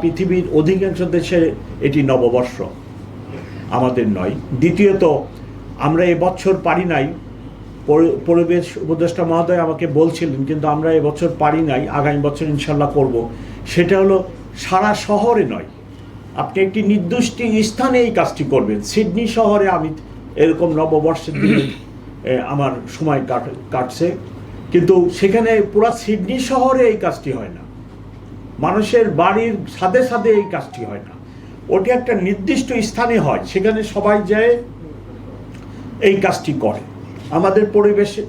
পৃথিবীর অধিকাংশ দেশে এটি নববর্ষ। আমাদের নয়। দ্বিতীয়ত আমরা এবছর পারি নাই। পরিবেশ উপদেষ্টা মহোদয় আমাকে বলছিলেন কিন্তু আমরা এবছর পারি নাই আগামী বছর ইনশাল্লাহ করব। সেটা হলো সারা শহরে নয়। আপনি একটি নির্দিষ্ট স্থানে এই কাজটি করবেন। সিডনি শহরে আমি এরকম নববর্ষের দিনে আমার সময় কাট- কাটছে। কিন্তু সেখানে পুরা সিডনি শহরে এই কাজটি হয় না। মানুষের বাড়ির সাথে সাথে এই কাজটি হয় না। ওটি একটা নির্দিষ্ট স্থানে হয়, সেখানে সবাই যায়, এই কাজটি করে। আমাদের পরিবেশে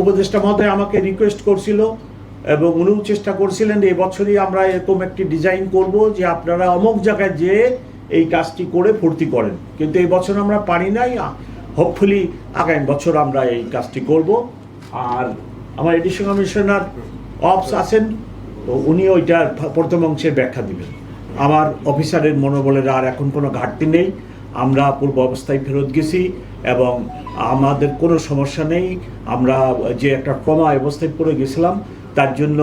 উপদেষ্টা মহোদয় আমাকে রিকোয়েস্ট করছিল এবং উনিও চেষ্টা করছিলেন, এই বছরই আমরা এরকম একটি ডিজাইন করব যে আপনারা অমুক জায়গায় যেয়ে এই কাজটি করে ফুর্তি করেন। কিন্তু এই বছর আমরা পারি নাই হোপফুলি আগামী বছর আমরা এই কাজটি করব। আর আমার এডিশন কমিশনার অফস আছেন তো উনি ওইটার প্রথম অংশের ব্যাখ্যা দিবেন। আমার অফিসারের মনোবলের আর এখন কোনো ঘাটতি নেই। আমরা পূর্ব অবস্থায় ফেরত গেছি এবং আমাদের কোনো সমস্যা নেই। আমরা যে একটা ট্রমা অবস্থায় পড়ে গেছিলাম, তার জন্য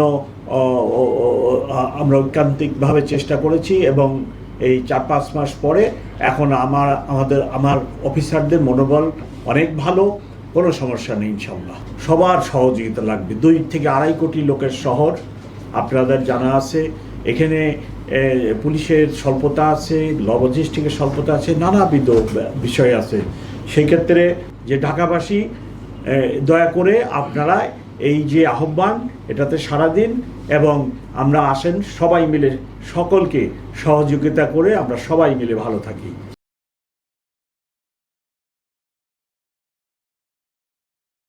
আমরা ঐকান্তিকভাবে চেষ্টা করেছি এবং এই চার পাঁচ মাস পরে এখন আমার, আমাদের, আমার অফিসারদের মনোবল অনেক ভালো, কোনো সমস্যা নেই ইনশাল্লাহ সবার সহযোগিতা লাগবে। দুই থেকে আড়াই কোটি লোকের শহর আপনাদের জানা আছে, এখানে পুলিশের স্বল্পতা আছে লজিস্টিকের স্বল্পতা আছে, নানাবিধ বিষয় আছে। সেই ক্ষেত্রে যে ঢাকাবাসী দয়া করে আপনারা এই যে আহ্বান, এটাতে সাড়া দিন এবং আমরা আসেন সবাই মিলে সকলকে সহযোগিতা করে আমরা সবাই মিলে ভালো থাকি।